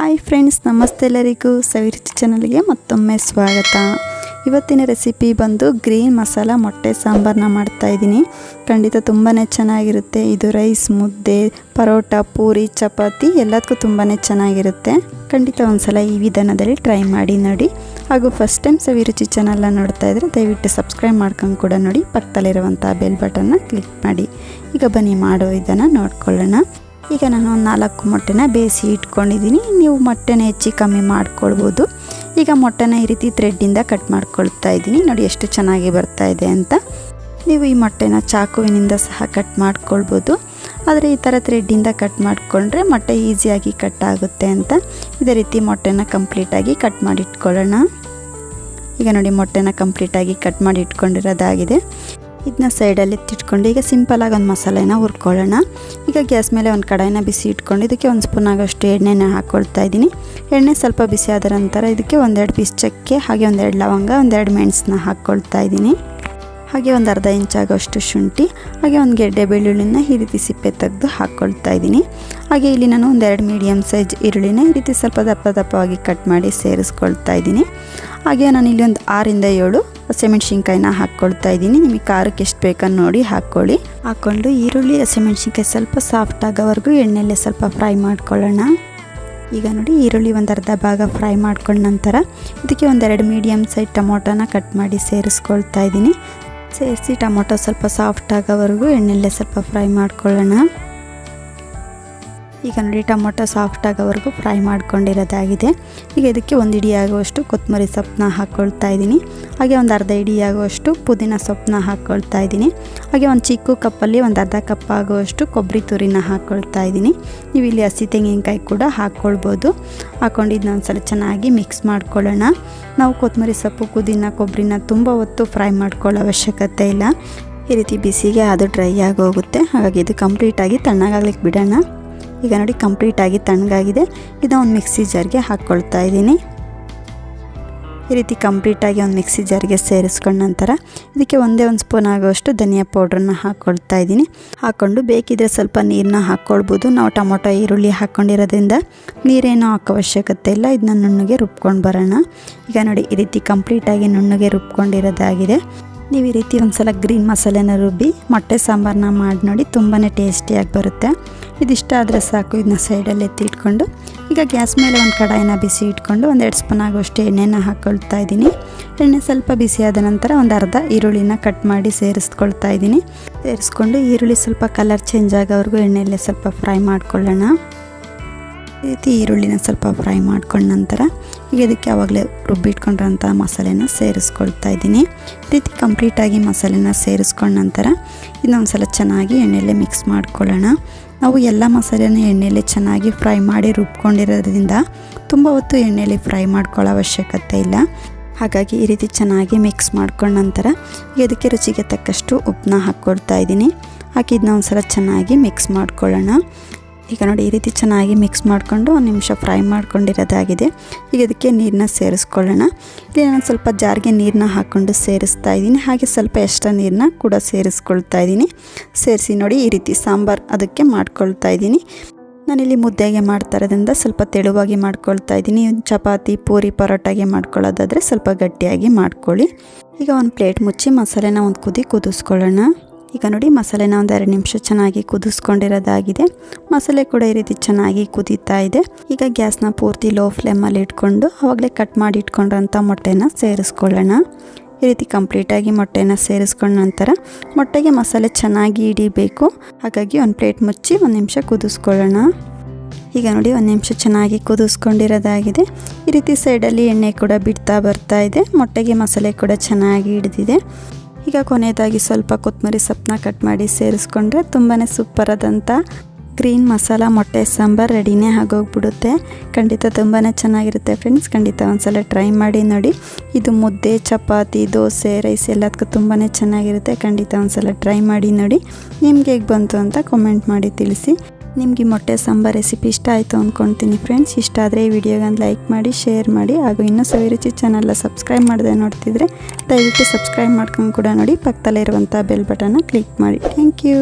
Hi friends ನಮಸ್ತೆ ಎಲ್ಲರಿಗೂ. ಸವಿರುಚಿ ಚಾನಲ್ಗೆ ಮತ್ತೊಮ್ಮೆ ಸ್ವಾಗತ. ಇವತ್ತಿನ ರೆಸಿಪಿ ಬಂದು ಗ್ರೀನ್ ಮಸಾಲ ಮೊಟ್ಟೆ ಸಾಂಬಾರನ್ನ ಮಾಡ್ತಾಯಿದ್ದೀನಿ ಖಂಡಿತ ತುಂಬಾ ಚೆನ್ನಾಗಿರುತ್ತೆ. ಇದು ರೈಸ್ ಮುದ್ದೆ, ಪರೋಟ, ಪೂರಿ, ಚಪಾತಿ ಎಲ್ಲದಕ್ಕೂ ತುಂಬಾ ಚೆನ್ನಾಗಿರುತ್ತೆ. ಖಂಡಿತ ಒಂದ್ಸಲ ಈ ವಿಧಾನದಲ್ಲಿ ಟ್ರೈ ಮಾಡಿ ನೋಡಿ. ಹಾಗೂ ಫಸ್ಟ್ ಟೈಮ್ ಸವಿರುಚಿ ಚಾನಲ್ನ ನೋಡ್ತಾ ಇದ್ರೆ ದಯವಿಟ್ಟು ಸಬ್ಸ್ಕ್ರೈಬ್ ಮಾಡ್ಕೊಂಡು ಕೂಡ ನೋಡಿ. ಪಕ್ಕದಲ್ಲಿರುವಂಥ ಬೆಲ್ ಬಟನ್ನ ಕ್ಲಿಕ್ ಮಾಡಿ. ಈಗ ಬನ್ನಿ ಮಾಡೋ ಇದನ್ನು ನೋಡ್ಕೊಳ್ಳೋಣ. ಈಗ ನಾನು ಒಂದು ನಾಲ್ಕು ಮೊಟ್ಟೆನ ಬೇಯಿಸಿ ಇಟ್ಕೊಂಡಿದ್ದೀನಿ. ನೀವು ಮೊಟ್ಟೆನ ಹೆಚ್ಚಿ ಕಮ್ಮಿ ಮಾಡ್ಕೊಳ್ಬೋದು. ಈಗ ಮೊಟ್ಟೆನ ಈ ರೀತಿ ಥ್ರೆಡ್ಡಿಂದ ಕಟ್ ಮಾಡ್ಕೊಳ್ತಾ ಇದ್ದೀನಿ. ನೋಡಿ ಎಷ್ಟು ಚೆನ್ನಾಗಿ ಬರ್ತಾ ಇದೆ ಅಂತ. ನೀವು ಈ ಮೊಟ್ಟೆನ ಚಾಕುವಿನಿಂದ ಸಹ ಕಟ್ ಮಾಡ್ಕೊಳ್ಬೋದು. ಆದರೆ ಈ ಥರ ಥ್ರೆಡ್ಡಿಂದ ಕಟ್ ಮಾಡಿಕೊಂಡ್ರೆ ಮೊಟ್ಟೆ ಈಸಿಯಾಗಿ ಕಟ್ ಆಗುತ್ತೆ ಅಂತ. ಇದೇ ರೀತಿ ಮೊಟ್ಟೆನ ಕಂಪ್ಲೀಟಾಗಿ ಕಟ್ ಮಾಡಿ ಇಟ್ಕೊಳ್ಳೋಣ ಈಗ ನೋಡಿ ಮೊಟ್ಟೆನ ಕಂಪ್ಲೀಟಾಗಿ ಕಟ್ ಮಾಡಿ ಇಟ್ಕೊಂಡಿರೋದಾಗಿದೆ ಇದನ್ನ ಸೈಡಲ್ಲಿ ಎತ್ತಿಟ್ಕೊಂಡು ಈಗ ಸಿಂಪಲಾಗಿ ಒಂದು ಮಸಾಲೆನ ಹುರ್ಕೊಳ್ಳೋಣ. ಈಗ ಗ್ಯಾಸ್ ಮೇಲೆ ಒಂದು ಕಡಾಯಿನ ಬಿಸಿ ಇಟ್ಕೊಂಡು ಇದಕ್ಕೆ ಒಂದು ಸ್ಪೂನ್ ಆಗೋಷ್ಟು ಎಣ್ಣೆನ ಹಾಕ್ಕೊಳ್ತಾ ಇದ್ದೀನಿ. ಎಣ್ಣೆ ಸ್ವಲ್ಪ ಬಿಸಿ ಆದ ನಂತರ ಇದಕ್ಕೆ ಒಂದೆರಡು ಪೀಸ್ ಚಕ್ಕೆ, ಹಾಗೆ ಒಂದೆರಡು ಲವಂಗ, ಒಂದೆರಡು ಮೆಣಸನ್ನ ಹಾಕ್ಕೊಳ್ತಾ ಇದ್ದೀನಿ. ಹಾಗೆ ಒಂದು ಅರ್ಧ ಇಂಚಾಗೋಷ್ಟು ಶುಂಠಿ, ಹಾಗೆ ಒಂದು ಗೆಡ್ಡೆ ಬೆಳ್ಳುಳ್ಳಿನ ಈ ರೀತಿ ಸಿಪ್ಪೆ ತೆಗೆದು ಹಾಕ್ಕೊಳ್ತಾ ಇದ್ದೀನಿ. ಹಾಗೆ ಇಲ್ಲಿ ನಾನು ಒಂದೆರಡು ಮೀಡಿಯಮ್ ಸೈಜ್ ಈರುಳ್ಳಿನ ಈ ರೀತಿ ಸ್ವಲ್ಪ ದಪ್ಪ ದಪ್ಪವಾಗಿ ಕಟ್ ಮಾಡಿ ಸೇರಿಸ್ಕೊಳ್ತಾ ಇದ್ದೀನಿ. ಹಾಗೆ ನಾನು ಇಲ್ಲಿ ಒಂದು ಆರಿಂದ ಏಳು ಹಸಿಮೆಣ್ಸಿನ್ಕಾಯಿನ ಹಾಕ್ಕೊಳ್ತಾ ಇದ್ದೀನಿ. ನಿಮಗೆ ಖಾರಕ್ಕೆ ಎಷ್ಟು ಬೇಕನ್ನು ನೋಡಿ ಹಾಕ್ಕೊಳ್ಳಿ. ಹಾಕ್ಕೊಂಡು ಈರುಳ್ಳಿ, ಹಸಿಮೆಣ್ಸಿನ್ಕಾಯಿ ಸ್ವಲ್ಪ ಸಾಫ್ಟ್ ಆಗೋವರೆಗೂ ಎಣ್ಣೆಯಲ್ಲೇ ಸ್ವಲ್ಪ ಫ್ರೈ ಮಾಡ್ಕೊಳ್ಳೋಣ. ಈಗ ನೋಡಿ ಈರುಳ್ಳಿ ಒಂದು ಅರ್ಧ ಭಾಗ ಫ್ರೈ ಮಾಡ್ಕೊಂಡ ನಂತರ ಇದಕ್ಕೆ ಒಂದೆರಡು ಮೀಡಿಯಮ್ ಸೈಜ್ ಟೊಮೊಟೊನ ಕಟ್ ಮಾಡಿ ಸೇರಿಸ್ಕೊಳ್ತಾ ಇದ್ದೀನಿ. ಸೇರಿಸಿ ಟೊಮೊಟೊ ಸ್ವಲ್ಪ ಸಾಫ್ಟ್ ಆಗೋವರೆಗೂ ಎಣ್ಣೆಯಲ್ಲೇ ಸ್ವಲ್ಪ ಫ್ರೈ ಮಾಡ್ಕೊಳ್ಳೋಣ. ಈಗ ನೋಡಿ ಟೊಮೊಟೊ ಸಾಫ್ಟ್ ಆಗೋವರೆಗೂ ಫ್ರೈ ಮಾಡ್ಕೊಂಡಿರೋದಾಗಿದೆ. ಈಗ ಇದಕ್ಕೆ ಒಂದು ಇಡಿ ಆಗುವಷ್ಟು ಕೊತ್ತಂಬರಿ ಸೊಪ್ಪನ್ನ ಹಾಕ್ಕೊಳ್ತಾ ಇದ್ದೀನಿ. ಹಾಗೆ ಒಂದು ಅರ್ಧ ಇಡಿ ಆಗುವಷ್ಟು ಪುದೀನ ಸೊಪ್ಪನ್ನ ಹಾಕ್ಕೊಳ್ತಾ ಇದ್ದೀನಿ. ಹಾಗೆ ಒಂದು ಚಿಕ್ಕ ಕಪ್ಪಲ್ಲಿ ಒಂದು ಅರ್ಧ ಕಪ್ ಆಗುವಷ್ಟು ಕೊಬ್ಬರಿ ತುರಿನ ಹಾಕ್ಕೊಳ್ತಾ ಇದ್ದೀನಿ. ನೀವು ಇಲ್ಲಿ ಹಸಿ ತೆಂಗಿನಕಾಯಿ ಕೂಡ ಹಾಕ್ಕೊಳ್ಬೋದು ಹಾಕ್ಕೊಂಡು ಇದನ್ನ ಒಂದ್ಸಲ ಚೆನ್ನಾಗಿ ಮಿಕ್ಸ್ ಮಾಡ್ಕೊಳ್ಳೋಣ. ನಾವು ಕೊತ್ತಂಬರಿ ಸೊಪ್ಪು, ಪುದೀನ, ಕೊಬ್ಬರಿನ ತುಂಬ ಹೊತ್ತು ಫ್ರೈ ಮಾಡ್ಕೊಳ್ಳೋ ಅವಶ್ಯಕತೆ ಇಲ್ಲ. ಈ ರೀತಿ ಬಿಸಿಗೆ ಅದು ಡ್ರೈ ಆಗಿ ಹೋಗುತ್ತೆ. ಹಾಗಾಗಿ ಇದು ಕಂಪ್ಲೀಟಾಗಿ ತಣ್ಣಗಾಗ್ಲಿಕ್ಕೆ ಬಿಡೋಣ. ಈಗ ನೋಡಿ ಕಂಪ್ಲೀಟಾಗಿ ತಣ್ಣಗಾಗಿದೆ. ಇದು ಒಂದು ಮಿಕ್ಸಿ ಜಾರ್ಗೆ ಹಾಕ್ಕೊಳ್ತಾ ಇದ್ದೀನಿ. ಈ ರೀತಿ ಕಂಪ್ಲೀಟಾಗಿ ಒಂದು ಮಿಕ್ಸಿ ಜಾರ್ಗೆ ಸೇರಿಸ್ಕೊಂಡ ನಂತರ ಇದಕ್ಕೆ ಒಂದೇ ಒಂದು ಸ್ಪೂನ್ ಆಗೋಷ್ಟು ಧನಿಯಾ ಪೌಡ್ರನ್ನ ಹಾಕ್ಕೊಳ್ತಾ ಇದ್ದೀನಿ. ಹಾಕ್ಕೊಂಡು ಬೇಕಿದ್ರೆ ಸ್ವಲ್ಪ ನೀರನ್ನ ಹಾಕ್ಕೊಳ್ಬೋದು ನಾವು ಟೊಮೊಟೊ, ಈರುಳ್ಳಿ ಹಾಕ್ಕೊಂಡಿರೋದ್ರಿಂದ ನೀರೇನೂ ಹಾಕೋ ಅವಶ್ಯಕತೆ ಇಲ್ಲ. ಇದನ್ನ ನುಣ್ಣಗೆ ರುಬ್ಕೊಂಡು ಬರೋಣ. ಈಗ ನೋಡಿ ಈ ರೀತಿ ಕಂಪ್ಲೀಟಾಗಿ ನುಣ್ಣಗೆ ರುಬ್ಕೊಂಡಿರೋದಾಗಿದೆ. ನೀವು ಈ ರೀತಿ ಒಂದು ಸಲ ಗ್ರೀನ್ ಮಸಾಲೆನ ರುಬ್ಬಿ, ಮೊಟ್ಟೆ ಸಾಂಬಾರನ್ನ ಮಾಡಿ ನೋಡಿ ತುಂಬಾ ಟೇಸ್ಟಿಯಾಗಿ ಬರುತ್ತೆ. ಇದಿಷ್ಟ ಆದರೆ ಸಾಕು ಇದನ್ನ ಸೈಡಲ್ಲಿ ಎತ್ತಿ ಇಟ್ಕೊಂಡು. ಈಗ ಗ್ಯಾಸ್ ಮೇಲೆ ಒಂದು ಕಡಾಯಿನ ಬಿಸಿ ಇಟ್ಕೊಂಡು ಒಂದೆರಡು ಸ್ಪೂನ್ ಆಗುವಷ್ಟು ಎಣ್ಣೆನ ಹಾಕ್ಕೊಳ್ತಾ ಇದ್ದೀನಿ. ಎಣ್ಣೆ ಸ್ವಲ್ಪ ಬಿಸಿಯಾದ ನಂತರ ಒಂದು ಅರ್ಧ ಈರುಳ್ಳಿನ ಕಟ್ ಮಾಡಿ ಸೇರಿಸ್ಕೊಳ್ತಾ ಇದ್ದೀನಿ. ಸೇರಿಸ್ಕೊಂಡು ಈರುಳ್ಳಿ ಸ್ವಲ್ಪ ಕಲರ್ ಚೇಂಜ್ ಆಗೋವರೆಗೂ ಎಣ್ಣೆಯಲ್ಲೇ ಸ್ವಲ್ಪ ಫ್ರೈ ಮಾಡ್ಕೊಳ್ಳೋಣ. ಈ ರೀತಿ ಈರುಳ್ಳಿನ ಸ್ವಲ್ಪ ಫ್ರೈ ಮಾಡ್ಕೊಂಡ ನಂತರ ಈಗ ಇದಕ್ಕೆ ಆವಾಗಲೇ ರುಬ್ಬಿಟ್ಕೊಂಡಿರೋಂಥ ಮಸಾಲೆನ ಸೇರಿಸ್ಕೊಳ್ತಾ ಇದ್ದೀನಿ. ಈ ರೀತಿ ಕಂಪ್ಲೀಟಾಗಿ ಮಸಾಲೆನ ಸೇರಿಸ್ಕೊಂಡ ನಂತರ ಇನ್ನೊಂದು ಸಲ ಚೆನ್ನಾಗಿ ಎಣ್ಣೆಯಲ್ಲೇ ಮಿಕ್ಸ್ ಮಾಡ್ಕೊಳ್ಳೋಣ. ನಾವು ಎಲ್ಲ ಮಸಾಲೆನ ಎಣ್ಣೆಯಲ್ಲಿ ಚೆನ್ನಾಗಿ ಫ್ರೈ ಮಾಡಿ ರುಬ್ಕೊಂಡಿರೋದ್ರಿಂದ ತುಂಬ ಹೊತ್ತು ಎಣ್ಣೆಯಲ್ಲಿ ಫ್ರೈ ಮಾಡ್ಕೊಳ್ಳೋ ಅವಶ್ಯಕತೆ ಇಲ್ಲ. ಹಾಗಾಗಿ ಈ ರೀತಿ ಚೆನ್ನಾಗಿ ಮಿಕ್ಸ್ ಮಾಡ್ಕೊಂಡ ನಂತರ ಇದಕ್ಕೆ ರುಚಿಗೆ ತಕ್ಕಷ್ಟು ಉಪ್ಪನ್ನ ಹಾಕ್ಕೊಡ್ತಾ ಇದ್ದೀನಿ. ಹಾಕಿದ್ನ ಒಂದು ಸಲ ಚೆನ್ನಾಗಿ ಮಿಕ್ಸ್ ಮಾಡ್ಕೊಳ್ಳೋಣ. ಈಗ ನೋಡಿ ಈ ರೀತಿ ಚೆನ್ನಾಗಿ ಮಿಕ್ಸ್ ಮಾಡಿಕೊಂಡು ಒಂದು ನಿಮಿಷ ಫ್ರೈ ಮಾಡ್ಕೊಂಡಿರೋದಾಗಿದೆ. ಈಗ ಇದಕ್ಕೆ ನೀರನ್ನ ಸೇರಿಸ್ಕೊಳ್ಳೋಣ. ಇಲ್ಲಿ ನಾನು ಸ್ವಲ್ಪ ಜಾರಿಗೆ ನೀರನ್ನ ಹಾಕ್ಕೊಂಡು ಸೇರಿಸ್ತಾ ಇದ್ದೀನಿ. ಹಾಗೆ ಸ್ವಲ್ಪ ಎಕ್ಸ್ಟ್ರಾ ನೀರನ್ನ ಕೂಡ ಸೇರಿಸ್ಕೊಳ್ತಾ ಇದ್ದೀನಿ. ಸೇರಿಸಿ ನೋಡಿ ಈ ರೀತಿ ಸಾಂಬಾರು ಅದಕ್ಕೆ ಮಾಡ್ಕೊಳ್ತಾ ಇದ್ದೀನಿ. ನಾನಿಲ್ಲಿ ಮುದ್ದೆಗೆ ಮಾಡ್ತಾ ಇರೋದ್ರಿಂದ ಸ್ವಲ್ಪ ತೆಳುವಾಗಿ ಮಾಡ್ಕೊಳ್ತಾ ಇದ್ದೀನಿ. ಚಪಾತಿ, ಪೂರಿ ಪರೋಟಾಗೆ ಮಾಡ್ಕೊಳ್ಳೋದಾದರೆ ಸ್ವಲ್ಪ ಗಟ್ಟಿಯಾಗಿ ಮಾಡ್ಕೊಳ್ಳಿ. ಈಗ ಒಂದು ಪ್ಲೇಟ್ ಮುಚ್ಚಿ ಮಸಾಲೆನ ಒಂದು ಕುದಿ ಕುದಿಸ್ಕೊಳ್ಳೋಣ. ಈಗ ನೋಡಿ ಮಸಾಲೆನ ಒಂದು ಎರಡು ನಿಮಿಷ ಚೆನ್ನಾಗಿ ಕುದಿಸ್ಕೊಂಡಿರೋದಾಗಿದೆ. ಮಸಾಲೆ ಕೂಡ ಈ ರೀತಿ ಚೆನ್ನಾಗಿ ಕುದೀತಾ ಇದೆ. ಈಗ ಗ್ಯಾಸ್ನ ಪೂರ್ತಿ ಲೋ ಫ್ಲೇಮಲ್ಲಿ ಇಟ್ಕೊಂಡು ಅವಾಗಲೇ ಕಟ್ ಮಾಡಿ ಇಟ್ಕೊಂಡಿರೋಂಥ ಮೊಟ್ಟೆನ ಸೇರಿಸ್ಕೊಳ್ಳೋಣ. ಈ ರೀತಿ ಕಂಪ್ಲೀಟಾಗಿ ಮೊಟ್ಟೆನ ಸೇರಿಸ್ಕೊಂಡ ನಂತರ ಮೊಟ್ಟೆಗೆ ಮಸಾಲೆ ಚೆನ್ನಾಗಿ ಹಿಡಿಬೇಕು. ಹಾಗಾಗಿ ಒಂದು ಪ್ಲೇಟ್ ಮುಚ್ಚಿ ಒಂದು ನಿಮಿಷ ಕುದಿಸ್ಕೊಳ್ಳೋಣ. ಈಗ ನೋಡಿ ಒಂದು ನಿಮಿಷ ಚೆನ್ನಾಗಿ ಕುದಿಸ್ಕೊಂಡಿರೋದಾಗಿದೆ. ಈ ರೀತಿ ಸೈಡಲ್ಲಿ ಎಣ್ಣೆ ಕೂಡ ಬಿಡ್ತಾ ಬರ್ತಾ ಇದೆ. ಮೊಟ್ಟೆಗೆ ಮಸಾಲೆ ಕೂಡ ಚೆನ್ನಾಗಿ ಹಿಡಿದಿದೆ. ಈಗ ಕೊನೆಯದಾಗಿ ಸ್ವಲ್ಪ ಕೊತ್ತಂಬರಿ ಸೊಪ್ಪನ್ನ ಕಟ್ ಮಾಡಿ ಸೇರಿಸ್ಕೊಂಡ್ರೆ ತುಂಬಾ ಸೂಪರಾದಂಥ ಗ್ರೀನ್ ಮಸಾಲ, ಮೊಟ್ಟೆ, ಸಾಂಬಾರು ರೆಡಿನೇ ಆಗೋಗ್ಬಿಡುತ್ತೆ. ಖಂಡಿತ ತುಂಬಾ ಚೆನ್ನಾಗಿರುತ್ತೆ ಫ್ರೆಂಡ್ಸ್ ಖಂಡಿತ ಒಂದ್ಸಲ ಟ್ರೈ ಮಾಡಿ ನೋಡಿ. ಇದು ಮುದ್ದೆ, ಚಪಾತಿ, ದೋಸೆ ರೈಸ್ ಎಲ್ಲದಕ್ಕೂ ತುಂಬಾ ಚೆನ್ನಾಗಿರುತ್ತೆ. ಖಂಡಿತ ಒಂದ್ಸಲ ಟ್ರೈ ಮಾಡಿ ನೋಡಿ. ನಿಮ್ಗೆ ಹೇಗೆ ಬಂತು ಅಂತ ಕಾಮೆಂಟ್ ಮಾಡಿ ತಿಳಿಸಿ. ನಿಮಗೆ ಮೊಟ್ಟೆ ಸಾಂಬಾರ್ ರೆಸಿಪಿ ಇಷ್ಟ ಆಯಿತು ಅಂದ್ಕೊಳ್ತೀನಿ ಫ್ರೆಂಡ್ಸ್ ಇಷ್ಟ ಆದರೆ ಈ ವಿಡಿಯೋಗೊಂದು ಲೈಕ್ ಮಾಡಿ ಶೇರ್ ಮಾಡಿ, ಹಾಗೂ ಇನ್ನೂ ಸವಿರುಚಿ ಚಾನಲ್ನ ಸಬ್ಸ್ಕ್ರೈಬ್ ಮಾಡದೆ ನೋಡ್ತಿದ್ರೆ ದಯವಿಟ್ಟು ಸಬ್ಸ್ಕ್ರೈಬ್ ಮಾಡ್ಕೊಂಡು ಕೂಡ ನೋಡಿ. ಪಕ್ಕದಲ್ಲಿರುವಂಥ ಬೆಲ್ ಬಟನ್ನ ಕ್ಲಿಕ್ ಮಾಡಿ. Thank you